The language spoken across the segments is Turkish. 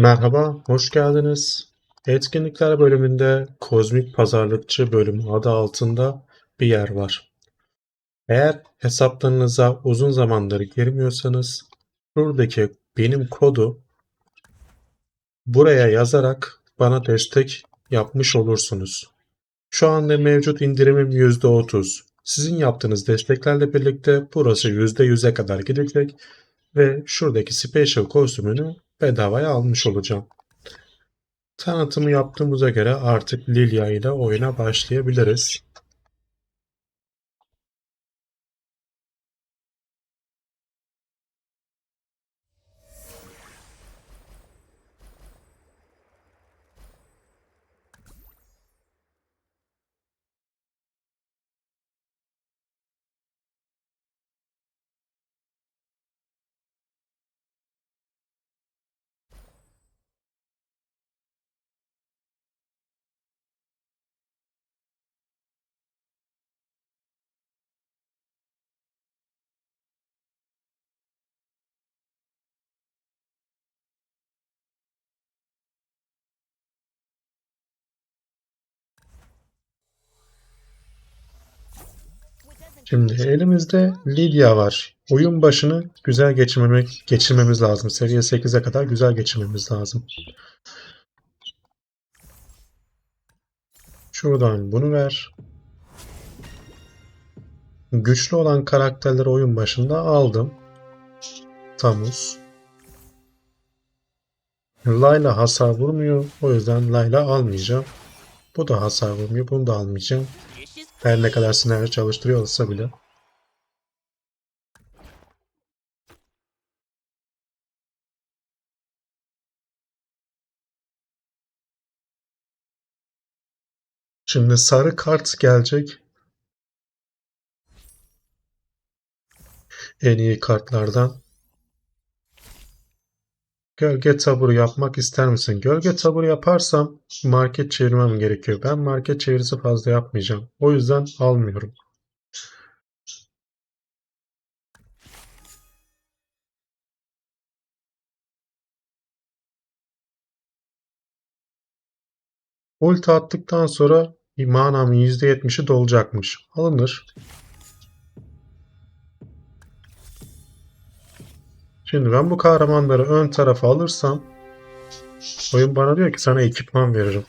Merhaba, hoş geldiniz. Etkinlikler bölümünde Kozmik Pazarlıkçı bölümü adı altında bir yer var. Eğer hesaplarınıza uzun zamandır girmiyorsanız buradaki benim kodu buraya yazarak bana destek yapmış olursunuz. Şu anda mevcut indirimim %30. Sizin yaptığınız desteklerle birlikte burası %100'e kadar gidecek ve şuradaki special kostümünü bedavaya almış olacağım. Tanıtımı yaptığımıza göre artık Lilia ile oyuna başlayabiliriz. Şimdi elimizde Lilia var. Oyun başını güzel geçirmemek, geçirmemiz lazım. Seviye 8'e kadar güzel geçirmemiz lazım. Şuradan bunu ver. Güçlü olan karakterleri oyun başında aldım. Tamus. Layla hasar vurmuyor. O yüzden Layla almayacağım. Bu da hasar vurmuyor. Bunu da almayacağım. Her ne kadar senaryo çalıştırıyor olsa bile. Şimdi sarı kart gelecek. En iyi kartlardan. Gölge taburu yapmak ister misin? Gölge taburu yaparsam market çevirmem gerekiyor. Ben market çevirisi fazla yapmayacağım. O yüzden almıyorum. Ulti attıktan sonra manamın %70'i dolacakmış. Alınır. Şimdi ben bu kahramanları ön tarafa alırsam oyun bana diyor ki sana ekipman veririm.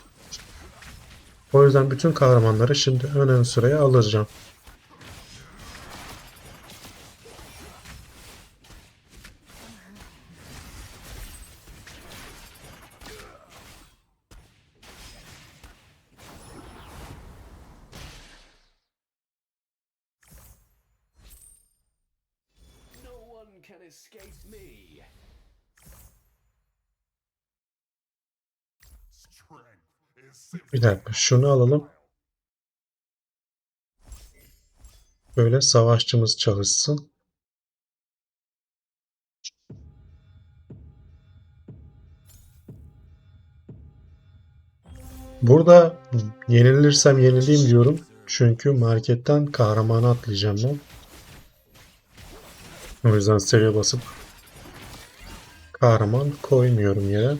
O yüzden bütün kahramanları şimdi ön ön sıraya alacağım. No one can escape me. Bir dakika şunu alalım. Böyle savaşçımız çalışsın. Burada yenilirsem yenileyim diyorum. Çünkü marketten kahramanı atlayacağım ben. O yüzden seviye basıp kahraman koymuyorum yere.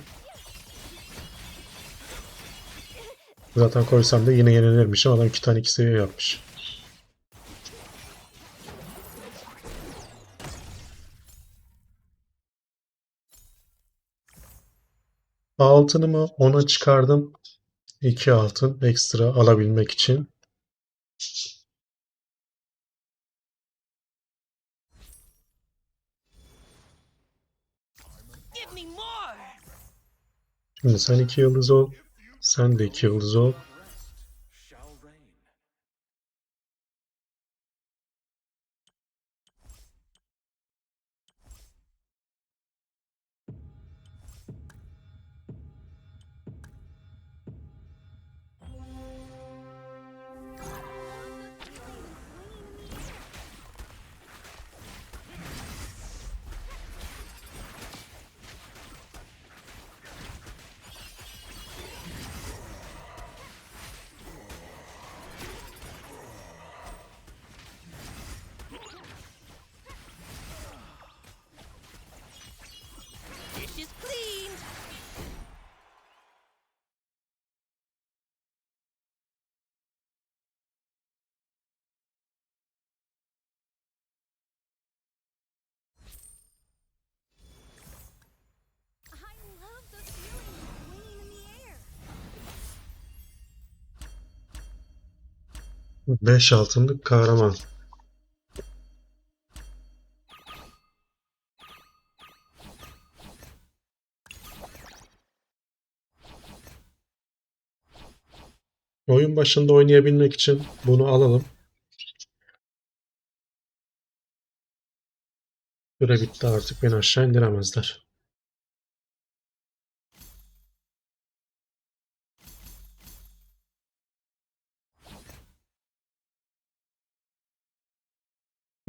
Zaten koysam da yine yenilirmişim. Adam iki tane iki seviye yapmış. Altınımı 10'a çıkardım. 2 altın ekstra alabilmek için. Şimdi sen 2 yıldız ol. Sen de 2 yıldız ol. 5 altınlık kahraman. Oyun başında oynayabilmek için bunu alalım. Süre bitti artık beni aşağı indiremezler.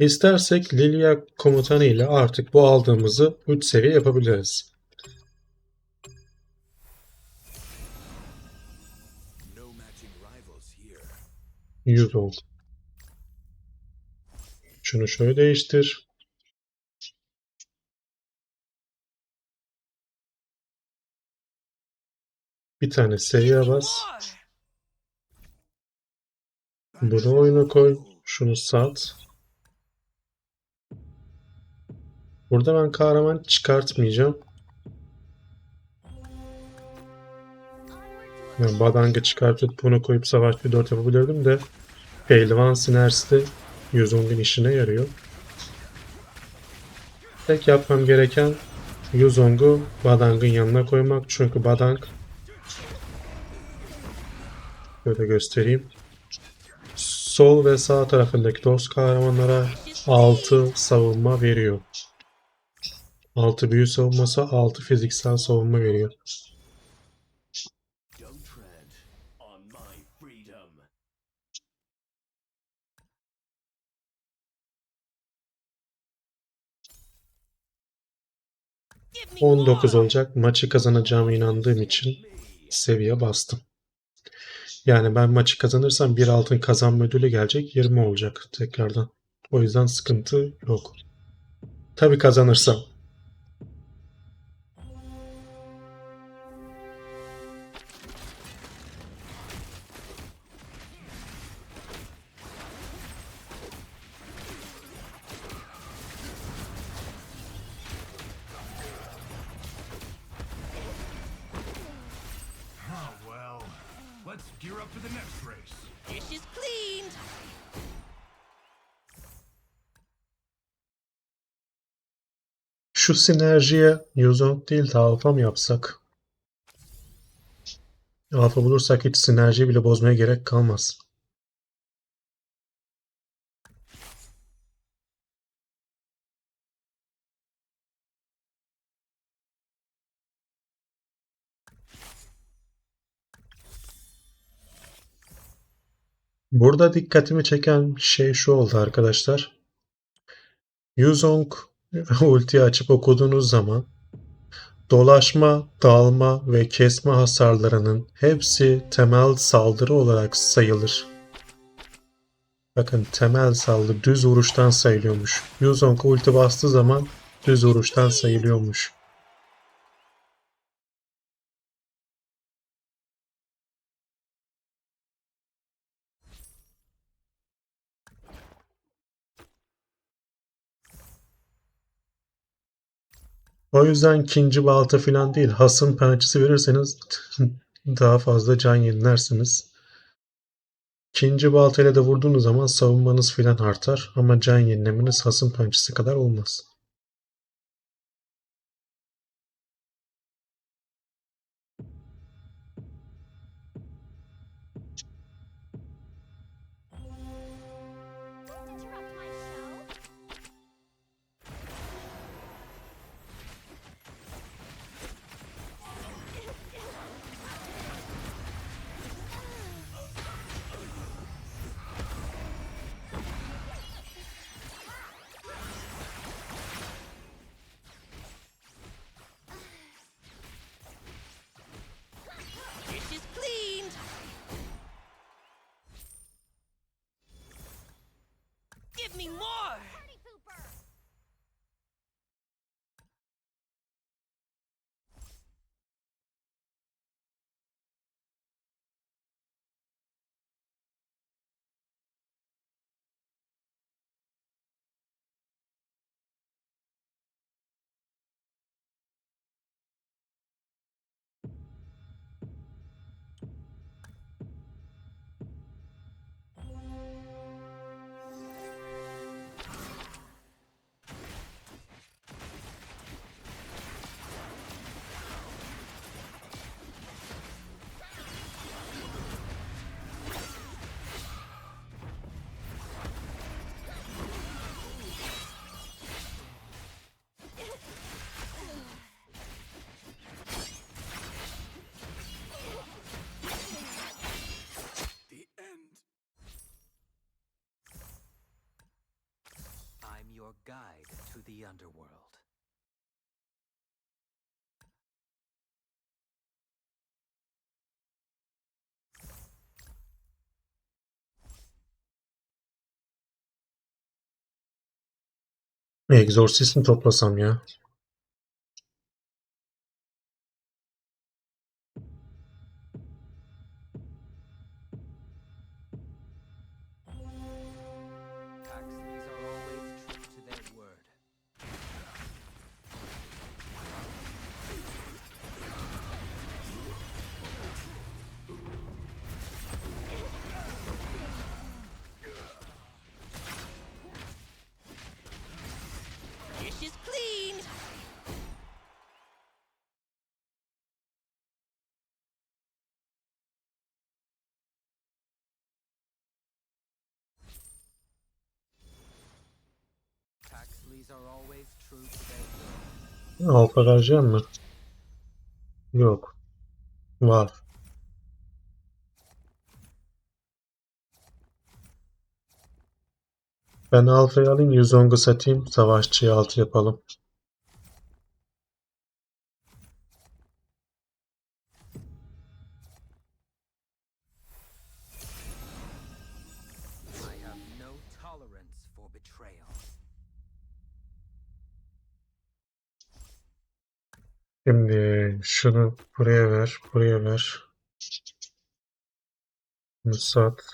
İstersek Lilia komutanı ile artık bu aldığımızı 3 seviye yapabiliriz. 100 oldu. Şunu şöyle değiştir. Bir tane seviye bas. Bunu oyuna koy. Şunu sat. Burada ben kahraman çıkartmayacağım. Yani badangı çıkartıp bunu koyup savaş bir 4 yapabilirdim de Pehlivan sinerjisi de Yuzong'un işine yarıyor. Tek yapmam gereken Yuzong'u Badang'ın yanına koymak. Çünkü Badang Böyle göstereyim. Sol ve sağ tarafındaki dost kahramanlara 6 savunma veriyor. 6 büyü savunması, 6 fiziksel savunma veriyor. Don't tread on my freedom. Give me 19 more. olacak. Maçı kazanacağıma inandığım için seviye bastım. Yani ben maçı kazanırsam bir altın kazanma ödülü gelecek 20 olacak tekrardan. O yüzden sıkıntı yok. Tabii kazanırsam. Şu sinerjiye Yuzong değil de Alpha mı yapsak? Alpha bulursak hiç sinerjiyi bile bozmaya gerek kalmaz. Burada dikkatimi çeken şey şu oldu arkadaşlar. Yuzong ultiyi açıp okuduğunuz zaman dolaşma, dalma ve kesme hasarlarının hepsi temel saldırı olarak sayılır. Bakın temel saldırı düz vuruştan sayılıyormuş. Yuzong ulti bastığı zaman düz vuruştan sayılıyormuş. O yüzden ikinci balta falan değil, hasım pençesi verirseniz daha fazla can yenilersiniz. İkinci baltayla da vurduğunuz zaman savunmanız filan artar ama can yenilemeniz hasım pençesi kadar olmaz. Guide to the underworld. Exorcist mi toplasam ya? Alfa vereceğim mi? Yok. Var. Ben Alfa'yı alayım, Yuzong'u satayım, savaşçıyı altı yapalım. I have no tolerance for betrayal. Şimdi şunu buraya ver, buraya ver. Bunu sat.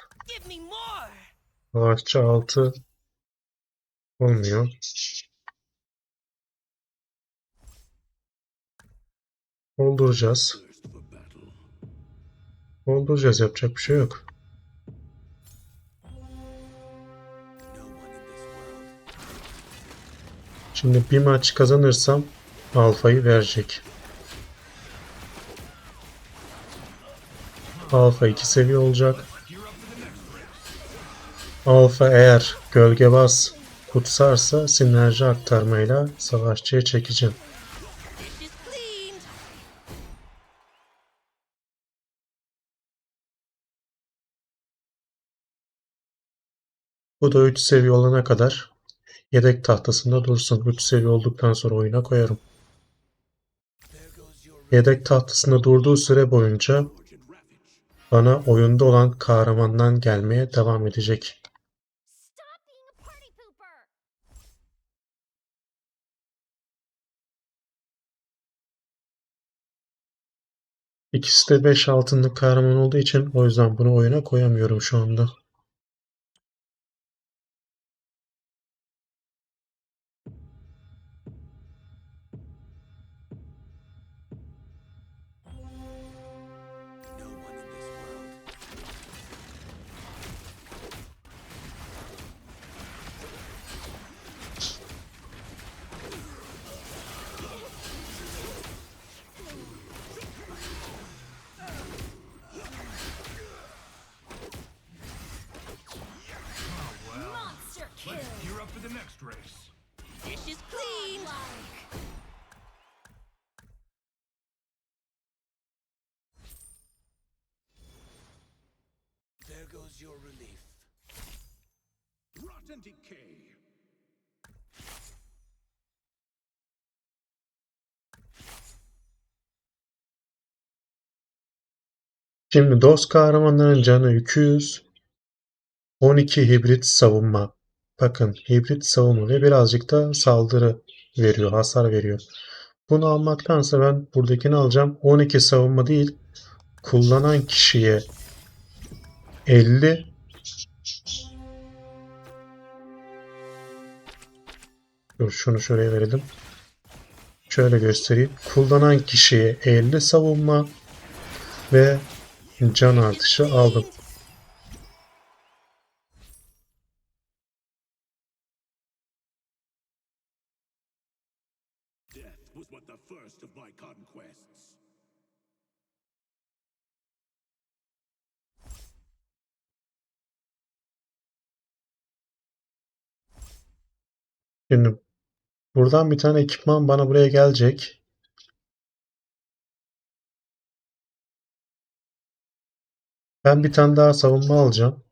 Savaşçı altı olmuyor. Dolduracağız. Dolduracağız, yapacak bir şey yok. Şimdi bir maç kazanırsam Alfa'yı verecek. Alfa 2 seviye olacak. Alfa eğer gölge bas kutsarsa sinerji aktarmayla savaşçıya çekeceğim. Bu da 3 seviye olana kadar yedek tahtasında dursun. 3 seviye olduktan sonra oyuna koyarım. Yedek tahtasında durduğu süre boyunca bana oyunda olan kahramandan gelmeye devam edecek. İkisi de 5 altınlık kahraman olduğu için o yüzden bunu oyuna koyamıyorum şu anda. Goes your relief. Rot and decay. Şimdi dost kahramanların canı 200. 12 hibrit savunma. Bakın hibrit savunma ve birazcık da saldırı veriyor, hasar veriyor. Bunu almaktansa ben buradakini alacağım. 12 savunma değil, kullanan kişiye 50 Dur şunu şuraya verelim. Şöyle göstereyim. Kullanan kişiye 50 savunma ve can artışı aldım. Şimdi buradan bir tane ekipman bana buraya gelecek. Ben bir tane daha savunma alacağım.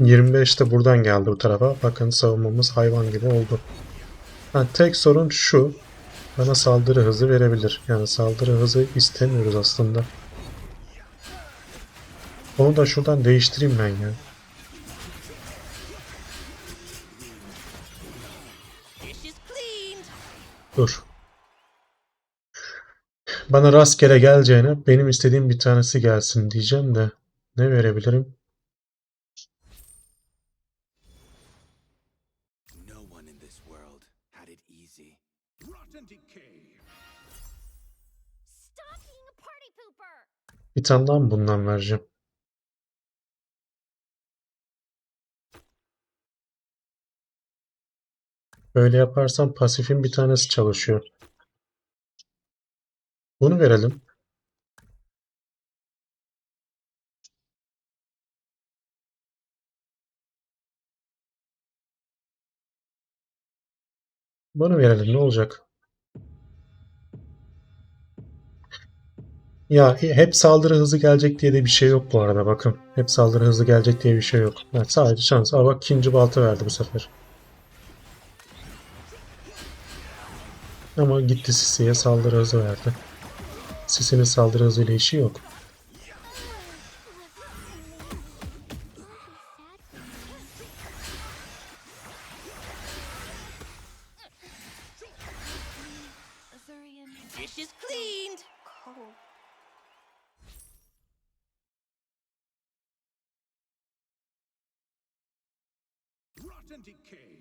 Yirmi beş de buradan geldi bu tarafa. Bakın savunmamız hayvan gibi oldu. Ha, tek sorun şu. Bana saldırı hızı verebilir. Yani saldırı hızı istemiyoruz aslında. Onu da şuradan değiştireyim ben ya. Dur. Bana rastgele geleceğine benim istediğim bir tanesi gelsin diyeceğim de ne verebilirim? Bir tane daha mı bundan vereceğim? Böyle yaparsam pasifin bir tanesi çalışıyor. Bunu verelim. Bunu verelim ne olacak? Ya hep saldırı hızı gelecek diye de bir şey yok bu arada bakın. Hep saldırı hızı gelecek diye bir şey yok. Yani sadece şans. Aa bak ikinci balta verdi bu sefer. Ama gitti Sisi'ye saldırı hızı verdi. Sisi'nin saldırı hızıyla işi yok. And decay.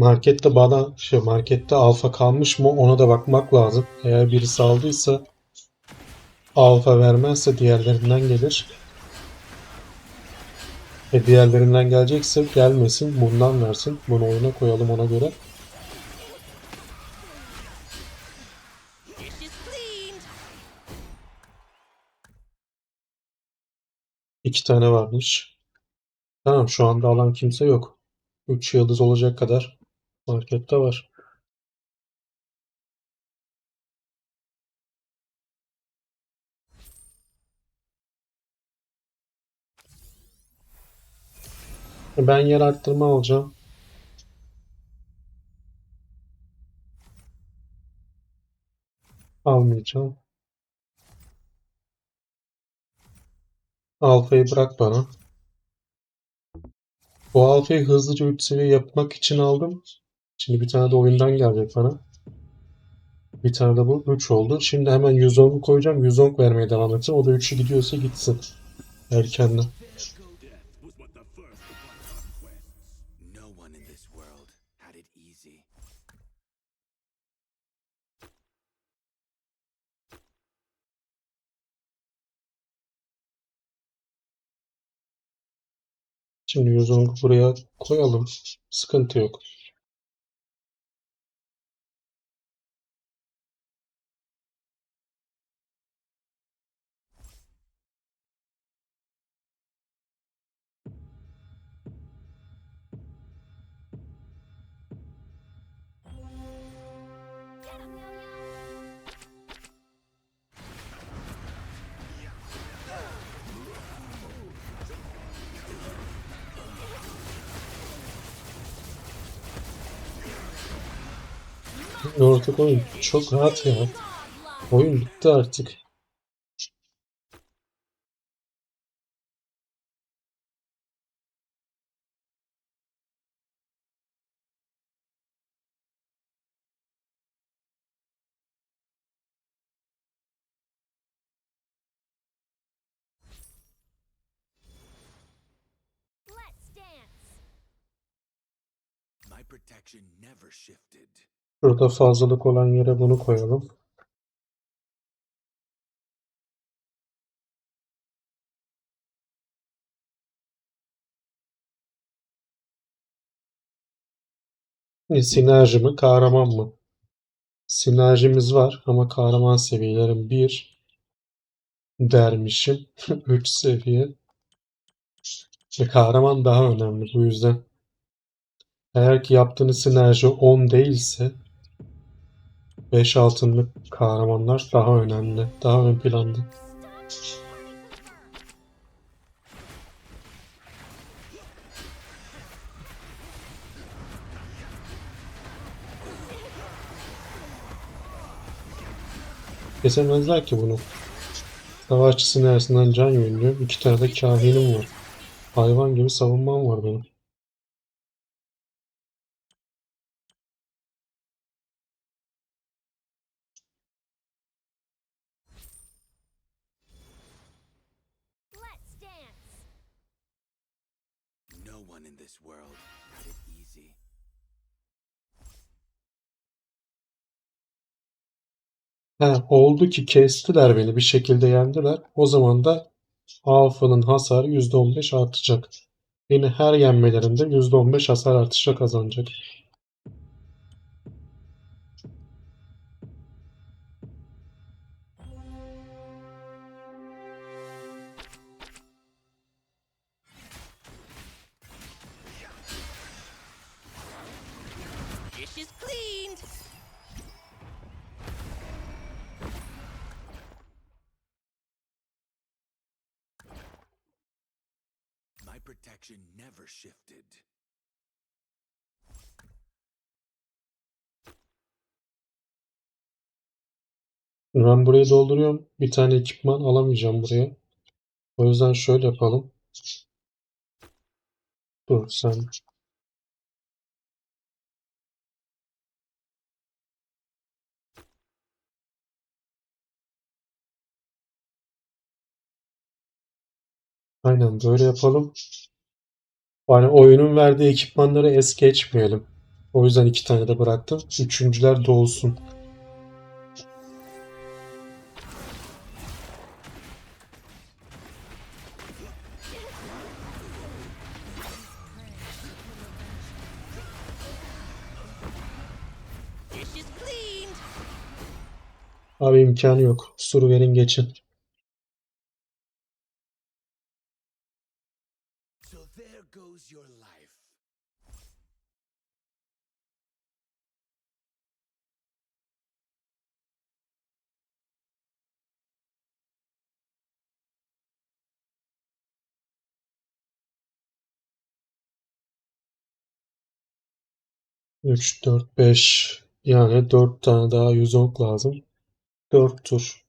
Markette bana şey markette alfa kalmış mı ona da bakmak lazım. Eğer birisi aldıysa alfa vermezse diğerlerinden gelir. E diğerlerinden gelecekse gelmesin bundan versin. Bunu oyuna koyalım ona göre. İki tane varmış. Tamam şu anda alan kimse yok. 3 yıldız olacak kadar markette var. Ben yer arttırma alacağım. Almayacağım. Alfayı bırak bana. Bu alfayı hızlıca 3 seviye yapmak için aldım. Şimdi bir tane de oyundan gelecek bana. Bir tane de bu 3 oldu. Şimdi hemen 110 koyacağım. 110 vermeye devam edeceğim. O da 3'ü gidiyorsa gitsin. Erkenden. Şimdi 110 buraya koyalım. Sıkıntı yok. Artık oyun çok rahat ya. Oyun bitti artık. Protection never shifted. Şurada fazlalık olan yere bunu koyalım. E, sinerji mi, kahraman mı? Sinerjimiz var ama kahraman seviyelerim 1 dermişim. 3 seviye. İşte kahraman daha önemli bu yüzden. Eğer ki yaptığınız sinerji 10 değilse 5 altınlık kahramanlar daha önemli, daha ön planda. Kesemezler ki bunu. Savaşçı sinerjisinden can yeniliyor. İki tane de kahinim var. Hayvan gibi savunmam var benim. One in this world had it easy. He, oldu ki kestiler beni bir şekilde yendiler. O zaman da Alfa'nın hasarı %15 artacak. Beni her yenmelerinde %15 hasar artışı kazanacak. My protection never shifted. Ben burayı dolduruyorum. Bir tane ekipman alamayacağım buraya. O yüzden şöyle yapalım. Dur sen. Aynen böyle yapalım. Yani oyunun verdiği ekipmanları es geçmeyelim. O yüzden iki tane de bıraktım. Üçüncüler cleaned. Abi imkanı yok. Suru verin geçin. Goes your life. Üç, dört, beş. Yani dört tane daha 110 lazım. Dört tur.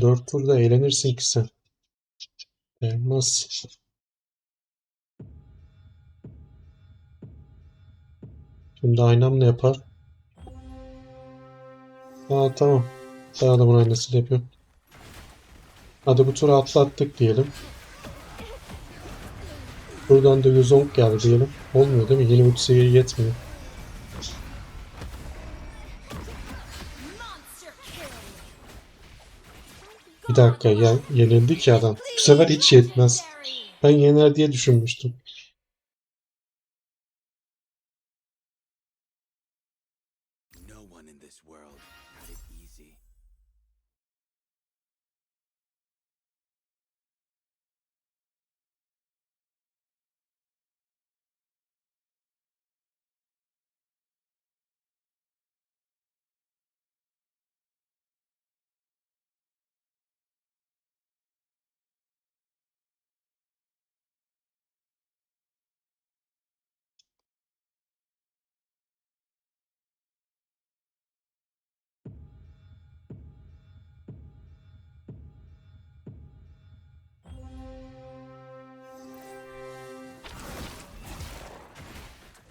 Dört turda eğlenirsin ki sen. Elmas. Şimdi aynam ne yapar? Aa tamam. Daha da bunun aynısını yapıyorum. Hadi bu turu atlattık diyelim. Buradan da 110 geldi diyelim. Olmuyor değil mi? Yeni bir seviye yetmiyor. Bir dakika ya yenildi ki adam. Bu sefer hiç yetmez. Ben yener diye düşünmüştüm.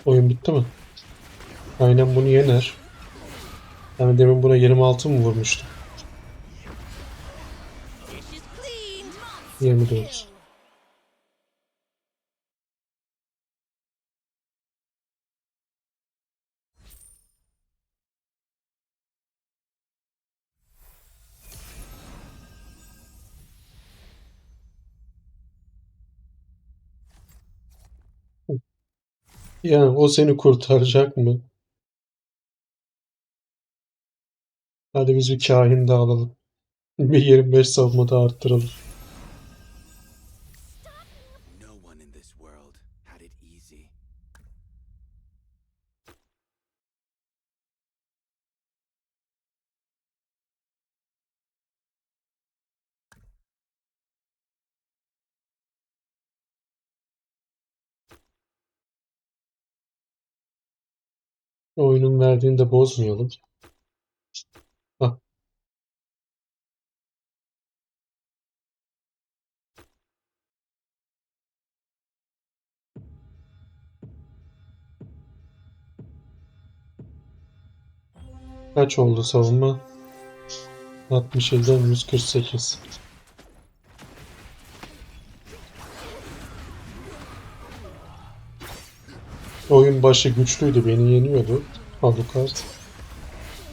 Oyun bitti mi? Aynen bunu yener. Yani demin buna 26 mı vurmuştum? 29. Yani o seni kurtaracak mı? Hadi biz bir kahin daha alalım. Bir 25 savunma da arttıralım. Oyunun verdiğini de bozmayalım. Hah. Kaç oldu savunma? 67'den 148. Oyun başı güçlüydü, beni yeniyordu Alucard.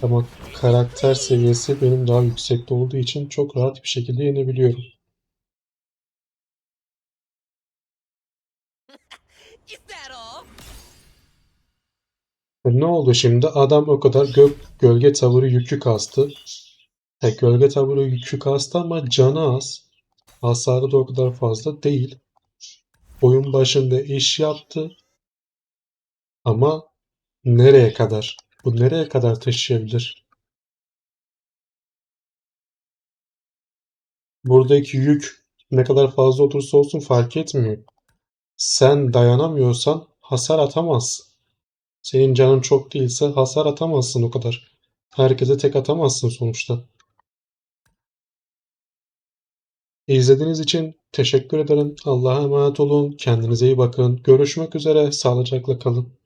Ama karakter seviyesi benim daha yüksekte olduğu için çok rahat bir şekilde yenebiliyorum. E ne oldu şimdi? Adam o kadar gök, gölge tavırı yükü kastı. E, gölge tavırı yükü kastı ama canı az. Hasarı da o kadar fazla değil. Oyun başında iş yaptı. Ama nereye kadar? Bu nereye kadar taşıyabilir? Buradaki yük ne kadar fazla olursa olsun fark etmiyor. Sen dayanamıyorsan hasar atamazsın. Senin canın çok değilse hasar atamazsın o kadar. Herkese tek atamazsın sonuçta. İzlediğiniz için teşekkür ederim. Allah'a emanet olun. Kendinize iyi bakın. Görüşmek üzere. Sağlıcakla kalın.